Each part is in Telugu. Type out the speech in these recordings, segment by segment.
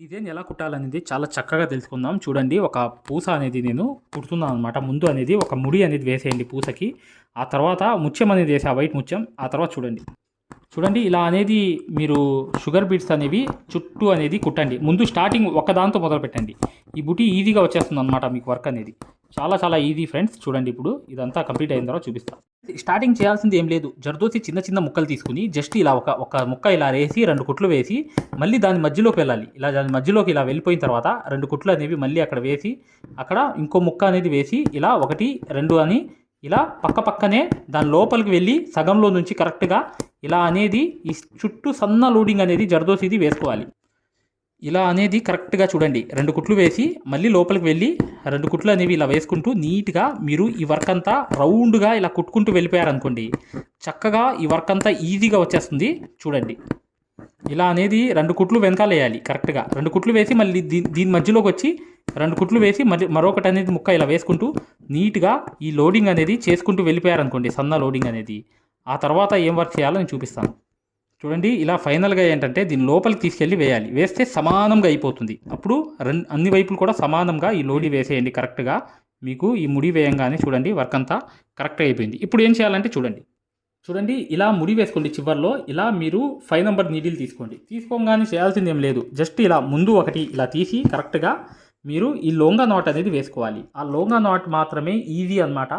డిజైన్ ఎలా కుట్టాలనేది చాలా చక్కగా తెలుసుకుందాం. చూడండి ఒక పూస అనేది నేను కుడుతున్నాను అనమాట ముందు అనేది ఒక ముడి అనేది వేసేయండి పూసకి. ఆ తర్వాత ముత్యం అనేది వేసే ఆ వైట్ ముత్యం. ఆ తర్వాత చూడండి. చూడండి ఇలా అనేది మీరు షుగర్ బీట్స్ అనేవి చుట్టూ అనేది కుట్టండి. ముందు స్టార్టింగ్ ఒకదాంతో మొదలు పెట్టండి ఈ బుటీ ఈజీగా వచ్చేస్తుంది అనమాట మీకు వర్క్ అనేది. చాలా చాలా ఈజీ ఫ్రెండ్స్ చూడండి ఇప్పుడు. ఇదంతా కంప్లీట్ అయిన తర్వాత చూపిస్తాను స్టార్టింగ్ చేయాల్సింది ఏం లేదు. జర్దోసి చిన్న చిన్న ముక్కలు తీసుకుని జస్ట్ ఇలా ఒక ఒక ముక్క ఇలా వేసి రెండు కుట్లు వేసి మళ్ళీ దాని మధ్యలోకి వెళ్ళాలి. ఇలా దాని మధ్యలోకి ఇలా వెళ్ళిపోయిన తర్వాత రెండు కుట్లు అనేవి మళ్ళీ అక్కడ వేసి అక్కడ ఇంకో ముక్క అనేది వేసి ఇలా ఒకటి రెండు అని ఇలా పక్క పక్కనే దాని లోపలికి వెళ్ళి సగంలో నుంచి కరెక్ట్గా ఇలా అనేది ఈ చుట్టూ సన్న లోడింగ్ అనేది జర్దోసిది వేసుకోవాలి. ఇలా అనేది కరెక్ట్గా చూడండి. రెండు కుట్లు వేసి మళ్ళీ లోపలికి వెళ్ళి రెండు కుట్లు అనేవి ఇలా వేసుకుంటూ నీట్గా మీరు ఈ వర్క్ అంతా రౌండ్గా ఇలా కుట్టుకుంటూ వెళ్ళిపోయారనుకోండి చక్కగా ఈ వర్క్ అంతా ఈజీగా వచ్చేస్తుంది. చూడండి. ఇలా అనేది రెండు కుట్లు వెనకాల వేయాలి కరెక్ట్గా. రెండు కుట్లు వేసి మళ్ళీ దీ దీని మధ్యలోకి వచ్చి రెండు కుట్లు వేసి మళ్ళీ మరొకటి అనేది ముక్క ఇలా వేసుకుంటూ నీట్గా ఈ లోడింగ్ అనేది చేసుకుంటూ వెళ్ళిపోయారనుకోండి సన్న లోడింగ్ అనేది. ఆ తర్వాత ఏం వర్క్ చేయాలో నేను చూపిస్తాను. చూడండి ఇలా ఫైనల్గా ఏంటంటే దీని లోపలికి తీసుకెళ్ళి వేయాలి. వేస్తే సమానంగా అయిపోతుంది. అప్పుడు రన్ అన్ని వైపులు కూడా సమానంగా ఈ లోడి వేసేయండి కరెక్ట్గా. మీకు ఈ ముడి వేయంగానే చూడండి వర్క్ అంతా కరెక్ట్ అయిపోయింది. ఇప్పుడు ఏం చేయాలంటే చూడండి. చూడండి ఇలా ముడి వేసుకోండి చివర్లో. ఇలా మీరు ఫైవ్ నెంబర్ నీడిల్ తీసుకోండి. తీసుకోగానే చేయాల్సింది ఏం లేదు. జస్ట్ ఇలా ముందు ఒకటి ఇలా తీసి కరెక్ట్గా మీరు ఈ లోంగా నాట్ అనేది వేసుకోవాలి. ఆ లోంగా నాట్ మాత్రమే ఈజీ అన్నమాట.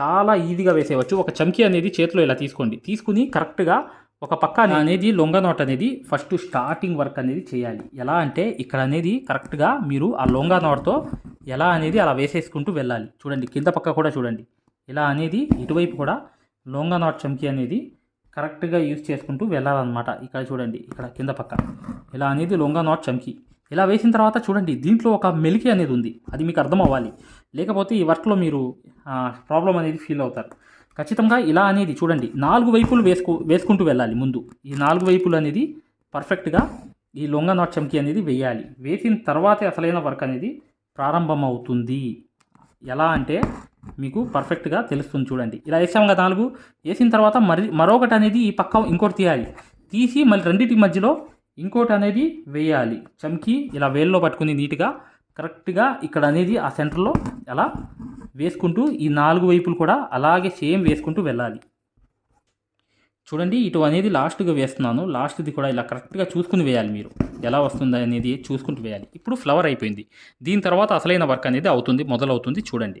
చాలా ఈజీగా వేసేయవచ్చు. ఒక చమ్కీ అనేది చేతిలో ఇలా తీసుకోండి. తీసుకుని కరెక్ట్గా ఒక పక్క అనేది లొంగ నాట్ అనేది ఫస్ట్ స్టార్టింగ్ వర్క్ అనేది చేయాలి. ఎలా అంటే ఇక్కడ అనేది కరెక్ట్గా మీరు ఆ లొంగ నాట్తో ఎలా అనేది అలా వేసేసుకుంటూ వెళ్ళాలి. చూడండి కింద పక్క కూడా చూడండి. ఇలా అనేది ఇటువైపు కూడా లొంగ నాట్ చమ్కీ అనేది కరెక్ట్గా యూజ్ చేసుకుంటూ వెళ్ళాలన్నమాట. ఇక్కడ చూడండి ఇక్కడ కింద పక్క. ఇలా అనేది లొంగ నాట్ చమ్కీ. ఇలా వేసిన తర్వాత చూడండి దీంట్లో ఒక మెలికి అనేది ఉంది. అది మీకు అర్థం అవ్వాలి లేకపోతే ఈ వర్క్లో మీరు ప్రాబ్లం అనేది ఫీల్ అవుతారు. ఖచ్చితంగా ఇలా అనేది చూడండి నాలుగు వైపులు వేసుకు వేసుకుంటూ వెళ్ళాలి ముందు. ఈ నాలుగు వైపులు అనేది పర్ఫెక్ట్గా ఈ లొంగ నాట్ చమ్కి అనేది వేయాలి. వేసిన తర్వాతే అసలైన వర్క్ అనేది ప్రారంభం అవుతుంది ఎలా అంటే మీకు పర్ఫెక్ట్గా తెలుస్తుంది చూడండి. ఇలా వేసాం కదా నాలుగు వేసిన తర్వాత మరి మరొకటి అనేది ఈ పక్క ఇంకోటి తీయాలి. తీసి మళ్ళీ రెండింటి మధ్యలో ఇంకోటి అనేది వేయాలి. చమ్కి ఇలా వేల్లో పట్టుకుని నీట్గా కరెక్ట్గా ఇక్కడ అనేది ఆ సెంటర్లో అలా వేసుకుంటూ ఈ నాలుగు వైపులు కూడా అలాగే సేమ్ వేసుకుంటూ వెళ్ళాలి. చూడండి ఇటు అనేది లాస్ట్గా వేస్తున్నాను. లాస్ట్ది కూడా ఇలా కరెక్ట్గా చూసుకుని వేయాలి మీరు. ఎలా వస్తుంది అనేది చూసుకుంటూ వేయాలి. ఇప్పుడు ఫ్లవర్ అయిపోయింది. దీని తర్వాత అసలైన వర్క్ అనేది అవుతుంది మొదలవుతుంది చూడండి.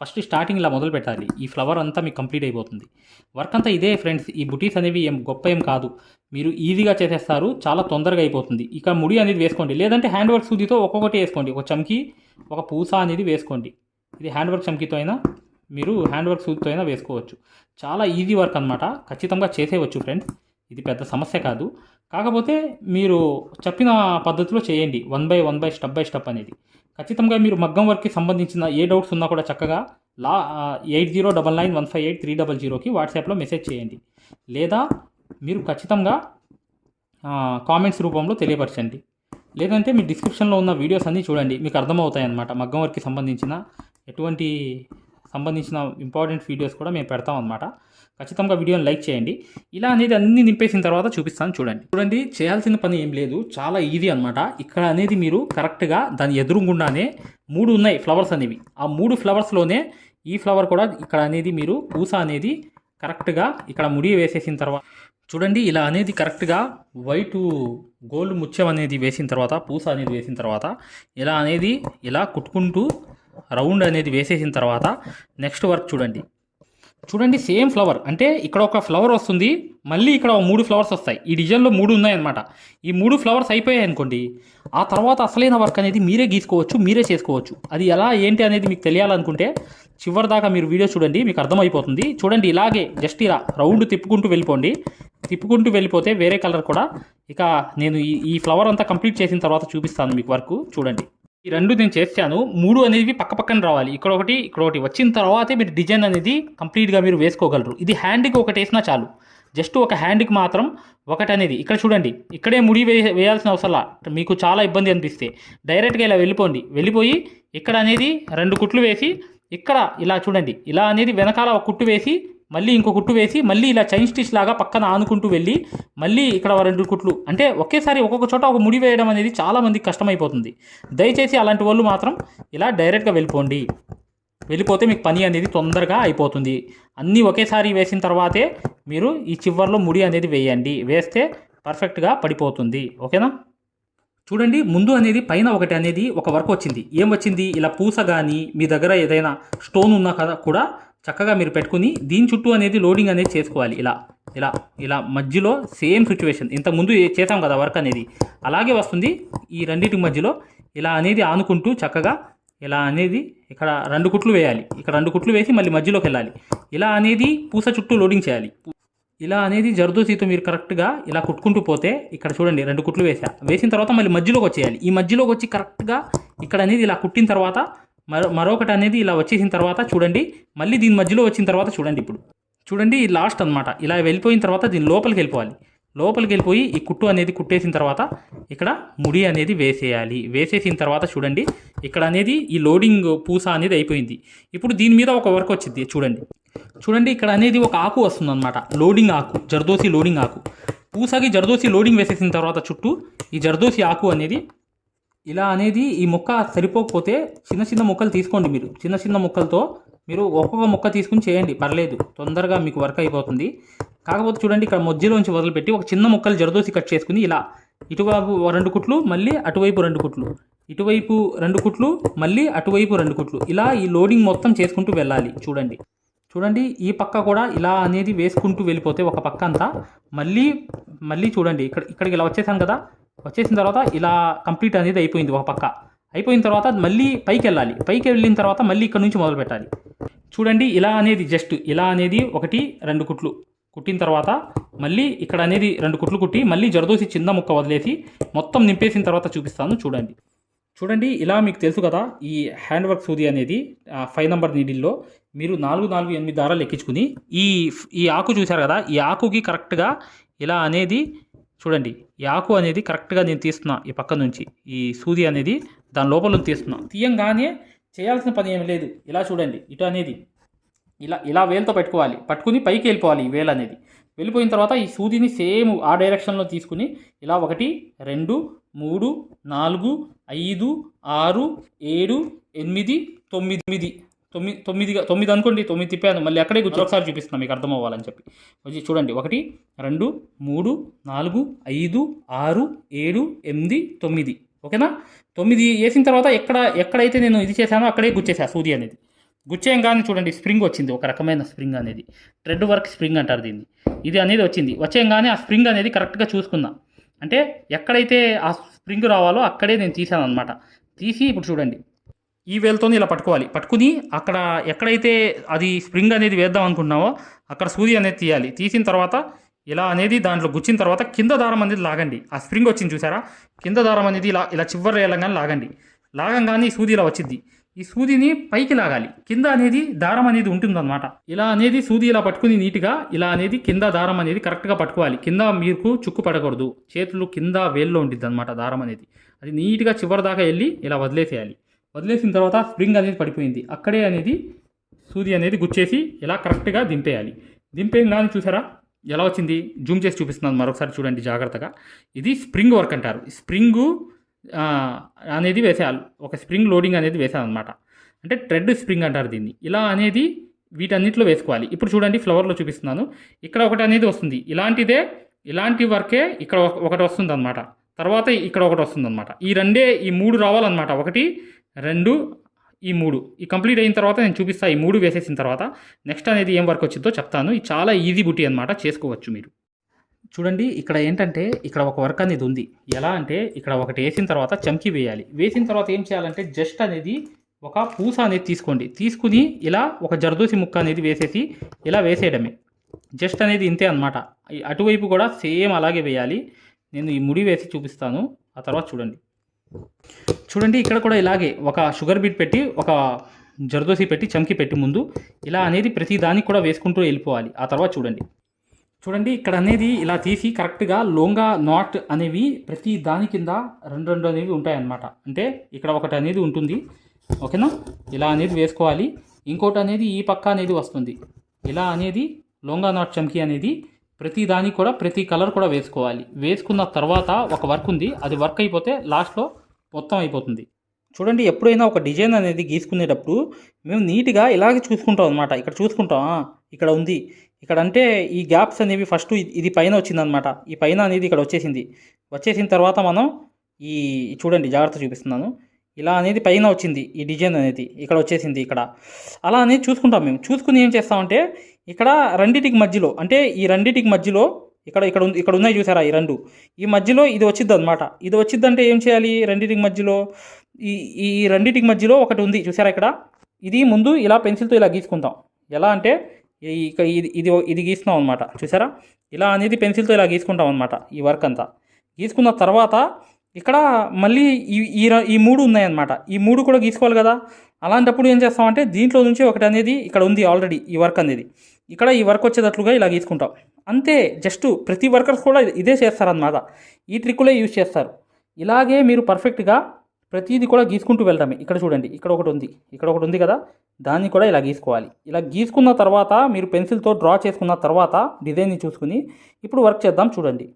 ఫస్ట్ స్టార్టింగ్ ఇలా మొదలు పెట్టాలి. ఈ ఫ్లవర్ అంతా మీకు కంప్లీట్ అయిపోతుంది. వర్క్ అంతా ఇదే ఫ్రెండ్స్. ఈ బుటీస్ అనేవి ఏం గొప్ప ఏం కాదు. మీరు ఈజీగా చేసేస్తారు. చాలా తొందరగా అయిపోతుంది. ఇక ముడి అనేది వేసుకోండి. లేదంటే హ్యాండ్ వర్క్ సూదితో ఒక్కొక్కటి వేసుకోండి. ఒక చమ్కి ఒక పూస అనేది వేసుకోండి. ఇది హ్యాండ్ వర్క్ చమ్కితో అయినా మీరు హ్యాండ్ వర్క్ సూదితో అయినా వేసుకోవచ్చు. చాలా ఈజీ వర్క్ అనమాట ఖచ్చితంగా చేసేయవచ్చు ఫ్రెండ్స్. ఇది పెద్ద సమస్య కాదు. కాకపోతే మీరు చెప్పిన పద్ధతిలో చేయండి. One by one by step by step అనేది. ఖచ్చితంగా మీరు మగ్గం వర్క్కి సంబంధించిన ఏ డౌట్స్ ఉన్నా కూడా చక్కగా లా eight zero double nine one five eight three double జీరోకి వాట్సాప్లో మెసేజ్ చేయండి. లేదా మీరు ఖచ్చితంగా కామెంట్స్ రూపంలో తెలియపరచండి. లేదంటే మీ డిస్క్రిప్షన్లో ఉన్న వీడియోస్ అన్నీ చూడండి. మీకు అర్థమవుతాయి అన్నమాట మగ్గం వర్క్కి సంబంధించిన ఎటువంటి సంబంధించిన ఇంపార్టెంట్ వీడియోస్ కూడా మేము పెడతాం అనమాట ఖచ్చితంగా వీడియోని లైక్ చేయండి. ఇలా అనేది అన్ని నింపేసిన తర్వాత చూపిస్తాను చూడండి. చూడండి చేయాల్సిన పని ఏం లేదు. చాలా ఈజీ అనమాట ఇక్కడ అనేది మీరు కరెక్ట్గా దాని ఎదురుగుండానే మూడు ఉన్నాయి ఫ్లవర్స్ అనేవి. ఆ మూడు ఫ్లవర్స్లోనే ఈ ఫ్లవర్ కూడా ఇక్కడ అనేది మీరు పూస అనేది కరెక్ట్గా ఇక్కడ ముడి వేసేసిన తర్వాత చూడండి ఇలా అనేది కరెక్ట్గా వైటు గోల్డ్ ముత్యం అనేది వేసిన తర్వాత పూస అనేది వేసిన తర్వాత ఇలా అనేది ఇలా కుట్టుకుంటూ రౌండ్ అనేది వేసేసిన తర్వాత నెక్స్ట్ వర్క్ చూడండి. చూడండి సేమ్ ఫ్లవర్. అంటే ఇక్కడ ఒక ఫ్లవర్ వస్తుంది మళ్ళీ ఇక్కడ మూడు ఫ్లవర్స్ వస్తాయి. ఈ డిజైన్లో మూడు ఉన్నాయన్నమాట. ఈ మూడు ఫ్లవర్స్ అయిపోయాయి అనుకోండి ఆ తర్వాత అసలైన వర్క్ అనేది మీరే గీసుకోవచ్చు మీరే చేసుకోవచ్చు. అది ఎలా ఏంటి అనేది మీకు తెలియాలనుకుంటే చివరి దాకా మీరు వీడియో చూడండి మీకు అర్థమైపోతుంది. చూడండి ఇలాగే జస్ట్ ఇలా రౌండ్ తిప్పుకుంటూ వెళ్ళిపోండి. తిప్పుకుంటూ వెళ్ళిపోతే వేరే కలర్ కూడా. ఇక నేను ఈ ఈ ఫ్లవర్ అంతా కంప్లీట్ చేసిన తర్వాత చూపిస్తాను మీకు వర్క్. చూడండి. ఈ రెండు నేను చేశాను మూడు అనేవి పక్క పక్కన రావాలి. ఇక్కడ ఒకటి ఇక్కడ ఒకటి. వచ్చిన తర్వాతే మీరు డిజైన్ అనేది కంప్లీట్గా మీరు వేసుకోగలరు. ఇది హ్యాండ్కి ఒకటి వేసినా చాలు. జస్ట్ ఒక హ్యాండ్కి మాత్రం ఒకటి అనేది. ఇక్కడ చూడండి. ఇక్కడే ముడి వే వేయాల్సిన అవసరంలా. మీకు చాలా ఇబ్బంది అనిపిస్తే. డైరెక్ట్గా ఇలా వెళ్ళిపోండి. వెళ్ళిపోయి ఇక్కడ అనేది రెండు కుట్లు వేసి ఇక్కడ ఇలా చూడండి. ఇలా అనేది వెనకాల ఒక కుట్టు వేసి మళ్ళీ ఇంకో కుట్టు వేసి మళ్ళీ ఇలా చైన్ స్టిచ్ లాగా పక్కన ఆనుకుంటూ వెళ్ళి మళ్ళీ ఇక్కడ రెండు కుట్లు అంటే ఒకేసారి ఒక్కొక్క చోట ఒక ముడి వేయడం అనేది చాలామంది కష్టమైపోతుంది. దయచేసి అలాంటి వాళ్ళు మాత్రం ఇలా డైరెక్ట్గా వెళ్ళిపోండి. వెళ్ళిపోతే మీకు పని అనేది తొందరగా అయిపోతుంది. అన్నీ ఒకేసారి వేసిన తర్వాతే మీరు ఈ చివర్లో ముడి అనేది వేయండి. వేస్తే పర్ఫెక్ట్గా పడిపోతుంది. ఓకేనా? చూడండి ముందు అనేది పైన ఒకటి అనేది ఒక వర్క్ వచ్చింది. ఏం వచ్చింది? ఇలా పూస కానీ మీ దగ్గర ఏదైనా స్టోన్ ఉన్నా కదా కూడా చక్కగా మీరు పెట్టుకుని దీని చుట్టూ అనేది లోడింగ్ అనేది చేసుకోవాలి. ఇలా ఇలా ఇలా మధ్యలో సేమ్ సిచ్యువేషన్ ఇంతకుముందు చేసాం కదా వర్క్ అనేది. అలాగే వస్తుంది ఈ రెండింటి మధ్యలో ఇలా అనేది ఆనుకుంటూ చక్కగా ఇలా అనేది ఇక్కడ రెండు కుట్లు వేయాలి. ఇక్కడ రెండు కుట్లు వేసి మళ్ళీ మధ్యలోకి వెళ్ళాలి. ఇలా అనేది పూస చుట్టూ లోడింగ్ చేయాలి. ఇలా అనేది జర్దోసీతో మీరు కరెక్ట్గా ఇలా కుట్టుకుంటూ పోతే ఇక్కడ చూడండి రెండు కుట్లు వేసా వేసిన తర్వాత మళ్ళీ మధ్యలోకి వచ్చేయాలి. ఈ మధ్యలోకి వచ్చి కరెక్ట్గా ఇక్కడ అనేది ఇలా కుట్టిన తర్వాత మరో మరొకటి అనేది ఇలా వచ్చేసిన తర్వాత చూడండి మళ్ళీ దీని మధ్యలో వచ్చిన తర్వాత చూడండి ఇప్పుడు. చూడండి లాస్ట్ అన్నమాట. ఇలా వెళ్ళిపోయిన తర్వాత దీని లోపలికి వెళ్ళిపోవాలి. లోపలికి వెళ్ళిపోయి ఈ కుట్టు అనేది కుట్టేసిన తర్వాత ఇక్కడ ముడి అనేది వేసేయాలి. వేసేసిన తర్వాత చూడండి ఇక్కడ అనేది ఈ లోడింగ్ పూస అనేది అయిపోయింది. ఇప్పుడు దీని మీద ఒక వర్క్ వచ్చింది చూడండి. చూడండి ఇక్కడ అనేది ఒక ఆకు వస్తుంది అనమాట లోడింగ్ ఆకు జర్దోసి లోడింగ్ ఆకు. పూసకి జర్దోసి లోడింగ్ వేసేసిన తర్వాత చుట్టూ ఈ జర్దోసి ఆకు అనేది ఇలా అనేది ఈ మొక్క సరిపోకపోతే చిన్న చిన్న ముక్కలు తీసుకోండి మీరు. చిన్న చిన్న ముక్కలతో మీరు ఒక్కొక్క ముక్క తీసుకుని చేయండి. పర్లేదు. తొందరగా మీకు వర్క్ అయిపోతుంది. కాకపోతే చూడండి ఇక్కడ మధ్యలోంచి వదిలిపెట్టి ఒక చిన్న ముక్కలు జరదోసి కట్ చేసుకుని ఇలా ఇటువైపు రెండు కుట్లు మళ్ళీ అటువైపు రెండు కుట్లు. ఇటువైపు రెండు కుట్లు మళ్ళీ అటువైపు రెండు కుట్లు. ఇలా ఈ లోడింగ్ మొత్తం చేసుకుంటూ వెళ్ళాలి. చూడండి. చూడండి ఈ పక్క కూడా ఇలా అనేది వేసుకుంటూ వెళ్ళిపోతే ఒక పక్క అంతా మళ్ళీ మళ్ళీ చూడండి. ఇక్కడ ఇక్కడికి ఇలా వచ్చేసాం కదా. వచ్చేసిన తర్వాత ఇలా కంప్లీట్ అనేది అయిపోయింది ఒక పక్క. అయిపోయిన తర్వాత మళ్ళీ పైకి వెళ్ళాలి పైకి వెళ్ళిన తర్వాత మళ్ళీ ఇక్కడ నుంచి మొదలు పెట్టాలి. చూడండి ఇలా అనేది జస్ట్ ఇలా అనేది ఒకటి రెండు కుట్లు. కుట్టిన తర్వాత మళ్ళీ ఇక్కడ అనేది రెండు కుట్లు కుట్టి మళ్ళీ జరదోసి చిన్న ముక్క వదిలేసి మొత్తం నింపేసిన తర్వాత చూపిస్తాను చూడండి. చూడండి ఇలా మీకు తెలుసు కదా ఈ హ్యాండ్ వర్క్ సూది అనేది ఫైవ్ నెంబర్ నీడిల్లో మీరు నాలుగు నాలుగు ఎనిమిది దారాలు ఎక్కించుకుని ఈ ఈ ఆకు చూశారు కదా ఈ ఆకుకి కరెక్ట్గా ఇలా అనేది చూడండి ఈ ఆకు అనేది కరెక్ట్గా నేను తీస్తున్నా ఈ పక్క నుంచి. ఈ సూది అనేది దాని లోపల తీస్తున్నా. తీయంగానే చేయాల్సిన పని ఏమి లేదు. ఇలా చూడండి ఇటు అనేది. ఇలా ఇలా వేలుతో పెట్టుకోవాలి. పట్టుకుని పైకి వెళ్ళిపోవాలి ఈ వేలు అనేది. వెళ్ళిపోయిన తర్వాత ఈ సూదిని సేమ్ ఆ డైరెక్షన్లో తీసుకుని ఇలా ఒకటి రెండు మూడు నాలుగు ఐదు ఆరు ఏడు ఎనిమిది తొమ్మిది తొమ్మిది తొమ్మిదిగా తొమ్మిది అనుకోండి తొమ్మిది తిప్పాను మళ్ళీ అక్కడే కూర్చో ఒకసారి చూపిస్తున్నాను మీకు అర్థం అవ్వాలని చెప్పి. వచ్చి చూడండి ఒకటి రెండు మూడు నాలుగు ఐదు ఆరు ఏడు ఎనిమిది తొమ్మిది. ఓకేనా? తొమ్మిది వేసిన తర్వాత ఎక్కడ ఎక్కడైతే నేను ఇది చేశానో అక్కడే గుచ్చేసా సూది అనేది. గుచ్చేయంగానే చూడండి స్ప్రింగ్ వచ్చింది ఒక రకమైన స్ప్రింగ్ అనేది. థ్రెడ్ వర్క్ స్ప్రింగ్ అంటారు దీన్ని. ఇది అనేది వచ్చింది. వచ్చేయంగానే ఆ స్ప్రింగ్ అనేది కరెక్ట్గా చూసుకున్నా. అంటే ఎక్కడైతే ఆ స్ప్రింగ్ రావాలో అక్కడే నేను తీసాను అనమాట తీసి ఇప్పుడు చూడండి. ఈ వేలతో ఇలా పట్టుకోవాలి. పట్టుకుని అక్కడ ఎక్కడైతే అది స్ప్రింగ్ అనేది వేద్దాం అనుకున్నావో అక్కడ సూది అనేది తీయాలి. తీసిన తర్వాత ఇలా అనేది దాంట్లో గుచ్చిన తర్వాత కింద దారం అనేది లాగండి. ఆ స్ప్రింగ్ వచ్చింది చూసారా? కింద దారం అనేది ఇలా ఇలా చివరి వెళ్ళగానే లాగండి. లాగంగానే ఈ సూది ఇలా వచ్చింది. ఈ సూదిని పైకి లాగాలి. కింద అనేది దారం అనేది ఉంటుందన్నమాట. ఇలా అనేది సూది ఇలా పట్టుకుని నీట్గా ఇలా అనేది కింద దారం అనేది కరెక్ట్గా పట్టుకోవాలి. కింద మీకు చుక్కు పడకూడదు. చేతులు కింద వేల్లో ఉంటుంది అనమాట దారం అనేది. అది నీట్గా చివరి దాకా వెళ్ళి ఇలా వదిలేసేయాలి. వదిలేసిన తర్వాత స్ప్రింగ్ అనేది పడిపోయింది. అక్కడే అనేది సూది అనేది గుచ్చేసి ఇలా కరెక్ట్గా దింపేయాలి. దింపేయంగానే చూసారా? ఎలా వచ్చింది? జూమ్ చేసి చూపిస్తున్నాను మరొకసారి చూడండి జాగ్రత్తగా. ఇది స్ప్రింగ్ వర్క్ అంటారు. స్ప్రింగు అనేది వేసేయాలి. ఒక స్ప్రింగ్ లోడింగ్ అనేది వేసాను అనమాట అంటే ట్రెడ్ స్ప్రింగ్ అంటారు దీన్ని. ఇలా అనేది వీటన్నిటిలో వేసుకోవాలి. ఇప్పుడు చూడండి ఫ్లవర్లో చూపిస్తున్నాను. ఇక్కడ ఒకటి అనేది వస్తుంది. ఇలాంటిదే ఇలాంటి వర్కే ఇక్కడ ఒకటి వస్తుంది అనమాట తర్వాత ఇక్కడ ఒకటి వస్తుంది అనమాట ఈ రెండే ఈ మూడు రావాలన్నమాట. ఒకటి రెండు ఈ మూడు. ఈ కంప్లీట్ అయిన తర్వాత నేను చూపిస్తాను ఈ మూడు వేసేసిన తర్వాత నెక్స్ట్ అనేది ఏం వర్క్ వచ్చిందో చెప్తాను. ఇది చాలా ఈజీ బుట్టి అనమాట చేసుకోవచ్చు మీరు. చూడండి ఇక్కడ ఏంటంటే ఇక్కడ ఒక వర్క్ అనేది ఉంది. ఎలా అంటే ఇక్కడ ఒకటి వేసిన తర్వాత చమ్కి వేయాలి. వేసిన తర్వాత ఏం చేయాలంటే జస్ట్ అనేది ఒక పూస అనేది తీసుకోండి. తీసుకుని ఇలా ఒక జర్దోసి ముక్క అనేది వేసేసి ఇలా వేసేయడమే. జస్ట్ అనేది ఇంతే అనమాట అటువైపు కూడా సేమ్ అలాగే వేయాలి. నేను ఈ ముడి వేసి చూపిస్తాను. ఆ తర్వాత చూడండి. చూడండి ఇక్కడ కూడా ఇలాగే ఒక షుగర్ బీట్ పెట్టి ఒక జరదోసి పెట్టి చమ్కి పెట్టి ముందు ఇలా అనేది ప్రతి దానికి కూడా వేసుకుంటూ వెళ్ళిపోవాలి. ఆ తర్వాత చూడండి. చూడండి ఇక్కడ అనేది ఇలా తీసి కరెక్ట్గా లోంగా నాట్ అనేవి ప్రతి దాని కింద రెండు రెండు అనేవి ఉంటాయన్నమాట. అంటే ఇక్కడ ఒకటి అనేది ఉంటుంది. ఓకేనా? ఇలా అనేది వేసుకోవాలి. ఇంకోటి అనేది ఈ పక్క అనేది వస్తుంది. ఇలా అనేది లోంగా నాట్ చమ్కి అనేది ప్రతి దానికి కూడా ప్రతి కలర్ కూడా వేసుకోవాలి. వేసుకున్న తర్వాత ఒక వర్క్ ఉంది. అది వర్క్ అయిపోతే లాస్ట్లో మొత్తం అయిపోతుంది. చూడండి ఎప్పుడైనా ఒక డిజైన్ అనేది గీసుకునేటప్పుడు మేము నీట్గా ఇలాగే చూసుకుంటాం అనమాట ఇక్కడ చూసుకుంటాం ఇక్కడ ఉంది. ఇక్కడ అంటే ఈ గ్యాప్స్ అనేవి ఫస్ట్ ఇది పైన వచ్చిందనమాట ఈ పైన అనేది ఇక్కడ వచ్చేసింది. వచ్చేసిన తర్వాత మనం ఈ చూడండి జాగ్రత్త చూపిస్తున్నాను. ఇలా అనేది పైన వచ్చింది ఈ డిజైన్ అనేది. ఇక్కడ వచ్చేసింది ఇక్కడ. అలా అనేది చూసుకుంటాం మేము. చూసుకుని ఏం చేస్తామంటే ఇక్కడ రెండిటికి మధ్యలో అంటే ఈ రెండిటికి మధ్యలో ఇక్కడ ఇక్కడ ఉంది ఇక్కడ ఉన్నాయి చూసారా ఈ రెండు? ఈ మధ్యలో ఇది వచ్చింది అనమాట ఇది వచ్చిందంటే ఏం చేయాలి? రెండిటికి మధ్యలో ఈ ఈ రెండిటికి మధ్యలో ఒకటి ఉంది. చూసారా ఇక్కడ? ఇది ముందు ఇలా పెన్సిల్తో ఇలా గీసుకుంటాం ఎలా అంటే ఇది ఇది ఇది గీస్తున్నాం అనమాట చూసారా? ఇలా అనేది పెన్సిల్తో ఇలా గీసుకుంటాం అనమాట ఈ వర్క్ అంతా. గీసుకున్న తర్వాత ఇక్కడ మళ్ళీ ఈ ఈ మూడు ఈ మూడు ఉన్నాయన్నమాట ఈ మూడు కూడా గీసుకోవాలి కదా? అలాంటప్పుడు ఏం చేస్తామంటే దీంట్లో నుంచి ఒకటి అనేది ఇక్కడ ఉంది ఆల్రెడీ ఈ వర్క్ అనేది. ఇక్కడ ఈ వర్క్ వచ్చేటట్లుగా ఇలా గీసుకుంటాం. అంతే జస్ట్ ప్రతి వర్కర్స్ కూడా ఇదే చేస్తారన్నమాట. ఈ ట్రిక్కులే యూజ్ చేస్తారు. ఇలాగే మీరు పర్ఫెక్ట్గా ప్రతిదీ కూడా గీసుకుంటూ వెళ్ళడమే. ఇక్కడ చూడండి ఇక్కడ ఒకటి ఉంది. ఇక్కడ ఒకటి ఉంది కదా దాన్ని కూడా ఇలా గీసుకోవాలి. ఇలా గీసుకున్న తర్వాత మీరు పెన్సిల్తో డ్రా చేసుకున్న తర్వాత డిజైన్ని చూసుకుని ఇప్పుడు వర్క్ చేద్దాం చూడండి.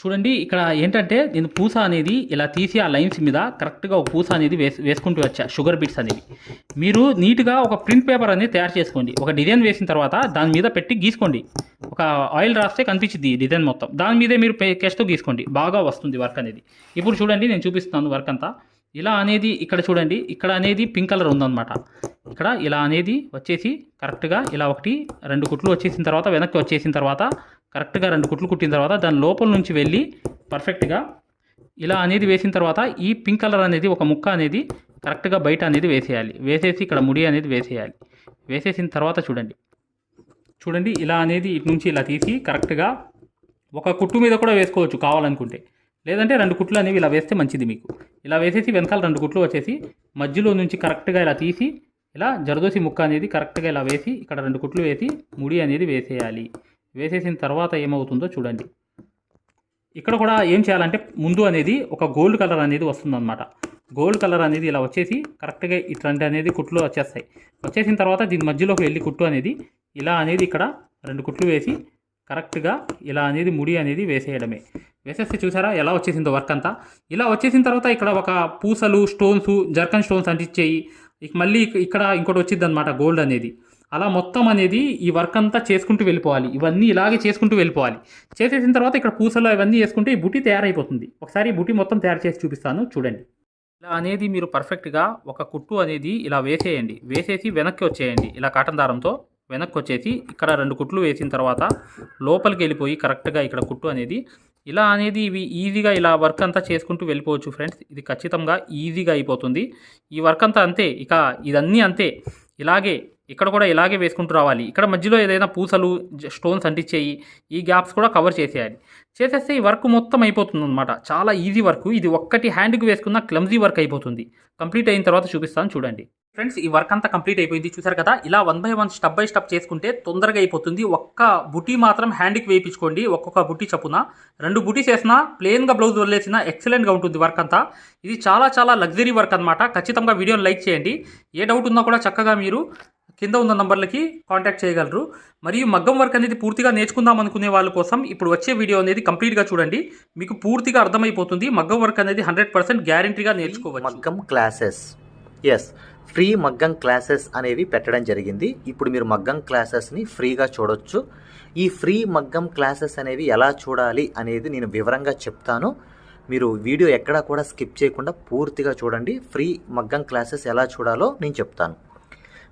చూడండి ఇక్కడ ఏంటంటే నేను పూస అనేది ఇలా తీసి ఆ లైన్స్ మీద కరెక్ట్గా ఒక పూస అనేది వేస్ వేసుకుంటూ వచ్చా షుగర్ బిట్స్ అనేవి. మీరు నీట్గా ఒక ప్రింట్ పేపర్ అనేది తయారు చేసుకోండి. ఒక డిజైన్ వేసిన తర్వాత దాని మీద పెట్టి గీసుకోండి. ఒక ఆయిల్ రాస్తే కనిపించింది ఈ డిజైన్ మొత్తం. దాని మీదే మీరు కేస్తో గీసుకోండి. బాగా వస్తుంది వర్క్ అనేది. ఇప్పుడు చూడండి నేను చూపిస్తున్నాను వర్క్ అంతా. ఇలా అనేది ఇక్కడ చూడండి ఇక్కడ అనేది పింక్ కలర్ ఉందన్నమాట. ఇక్కడ ఇలా అనేది వచ్చేసి కరెక్ట్గా ఇలా ఒకటి రెండు కుట్లు వచ్చేసిన తర్వాత వెనక్కి వచ్చేసిన తర్వాత కరెక్ట్గా రెండు కుట్లు కుట్టిన తర్వాత దాని లోపల నుంచి వెళ్ళి పర్ఫెక్ట్గా ఇలా అనేది వేసిన తర్వాత ఈ పింక్ కలర్ అనేది ఒక ముక్క అనేది కరెక్ట్గా బయట అనేది వేసేయాలి. వేసేసి ఇక్కడ ముడి అనేది వేసేయాలి. వేసేసిన తర్వాత చూడండి. చూడండి ఇలా అనేది ఇటు నుంచి ఇలా తీసి కరెక్ట్గా ఒక కుట్టు మీద కూడా వేసుకోవచ్చు కావాలనుకుంటే. లేదంటే రెండు కుట్లు అనేవి ఇలా వేస్తే మంచిది మీకు. ఇలా వేసేసి వెనకాల రెండు కుట్లు వచ్చేసి మధ్యలో నుంచి కరెక్ట్గా ఇలా తీసి ఇలా జరదోసి ముక్క అనేది కరెక్ట్గా ఇలా వేసి ఇక్కడ రెండు కుట్లు వేసి ముడి అనేది వేసేయాలి. వేసేసిన తర్వాత ఏమవుతుందో చూడండి. ఇక్కడ కూడా ఏం చేయాలంటే ముందు అనేది ఒక గోల్డ్ కలర్ అనేది వస్తుందన్నమాట. గోల్డ్ కలర్ అనేది ఇలా వచ్చేసి కరెక్ట్గా ఇట్లాంటి అనేది కుట్లు వచ్చేస్తాయి. వచ్చేసిన తర్వాత దీని మధ్యలోకి వెళ్ళి కుట్టు అనేది ఇలా అనేది ఇక్కడ రెండు కుట్లు వేసి కరెక్ట్గా ఇలా అనేది ముడి అనేది వేసేయడమే. వేసేస్తే చూసారా ఎలా వచ్చేసిందో వర్క్ అంతా? ఇలా వచ్చేసిన తర్వాత ఇక్కడ ఒక పూసలు స్టోన్స్ జర్కన్ స్టోన్స్ అంటించేయి. మళ్ళీ ఇక్కడ ఇంకోటి వచ్చింది అనమాట గోల్డ్ అనేది. అలా మొత్తం అనేది ఈ వర్క్ అంతా చేసుకుంటూ వెళ్ళిపోవాలి. ఇవన్నీ ఇలాగే చేసుకుంటూ వెళ్ళిపోవాలి. చేసేసిన తర్వాత ఇక్కడ పూసలు ఇవన్నీ వేసుకుంటే ఈ బుట్టి తయారైపోతుంది. ఒకసారి ఈ బుట్టి మొత్తం తయారు చేసి చూపిస్తాను. చూడండి. ఇలా అనేది మీరు పర్ఫెక్ట్గా ఒక కుట్టు అనేది ఇలా వేసేయండి. వేసేసి వెనక్కి వచ్చేయండి. ఇలా కాటన్ దారంతో వెనక్కి వచ్చేసి ఇక్కడ రెండు కుట్లు వేసిన తర్వాత లోపలికి వెళ్ళిపోయి కరెక్ట్గా ఇక్కడ కుట్టు అనేది ఇలా అనేది ఇవి ఈజీగా ఇలా వర్క్ అంతా చేసుకుంటూ వెళ్ళిపోవచ్చు ఫ్రెండ్స్ ఇది ఖచ్చితంగా ఈజీగా అయిపోతుంది. ఈ వర్క్ అంతా అంతే. ఇక ఇదన్నీ అంతే. ఇలాగే ఇక్కడ కూడా ఇలాగే వేసుకుంటూ రావాలి. ఇక్కడ మధ్యలో ఏదైనా పూసలు స్టోన్స్ అంటించేయి ఈ గ్యాప్స్ కూడా కవర్ చేసేయాలి. చేసేస్తే ఈ వర్క్ మొత్తం అయిపోతుంది అనమాట చాలా ఈజీ వర్క్. ఇది ఒక్కటి హ్యాండ్కి వేసుకున్న క్లమ్జీ వర్క్ అయిపోతుంది. కంప్లీట్ అయిన తర్వాత చూపిస్తాను చూడండి. ఫ్రెండ్స్ ఈ వర్క్ అంతా కంప్లీట్ అయిపోయింది. చూసారు కదా? ఇలా one by one step by step చేసుకుంటే తొందరగా అయిపోతుంది. ఒక్క బుటీ మాత్రం హ్యాండ్కి వేయించుకోండి. ఒక్కొక్క బుటీ చప్పున. రెండు బుటీస్ వేసినా ప్లెయిన్గా బ్లౌజ్ వదిలేసినా ఎక్సలెంట్గా ఉంటుంది వర్క్ అంతా. ఇది చాలా చాలా లగ్జరీ వర్క్ అనమాట ఖచ్చితంగా వీడియోని లైక్ చేయండి. ఏ డౌట్ ఉన్నా కూడా చక్కగా మీరు కింద ఉన్న నంబర్లకి కాంటాక్ట్ చేయగలరు. మరియు మగ్గం వర్క్ అనేది పూర్తిగా నేర్చుకుందాం అనుకునే వాళ్ళ కోసం ఇప్పుడు వచ్చే వీడియో అనేది కంప్లీట్గా చూడండి. మీకు పూర్తిగా అర్థమైపోతుంది. మగ్గం వర్క్ అనేది హండ్రెడ్ పర్సెంట్ గ్యారంటీగా నేర్చుకోవచ్చు. Maggam classes. Yes, free Maggam classes అనేవి పెట్టడం జరిగింది. ఇప్పుడు మీరు మగ్గం క్లాసెస్ని ఫ్రీగా చూడొచ్చు. ఈ ఫ్రీ మగ్గం క్లాసెస్ అనేవి ఎలా చూడాలి అనేది నేను వివరంగా చెప్తాను. మీరు వీడియో ఎక్కడా కూడా స్కిప్ చేయకుండా పూర్తిగా చూడండి. ఫ్రీ మగ్గం క్లాసెస్ ఎలా చూడాలో నేను చెప్తాను.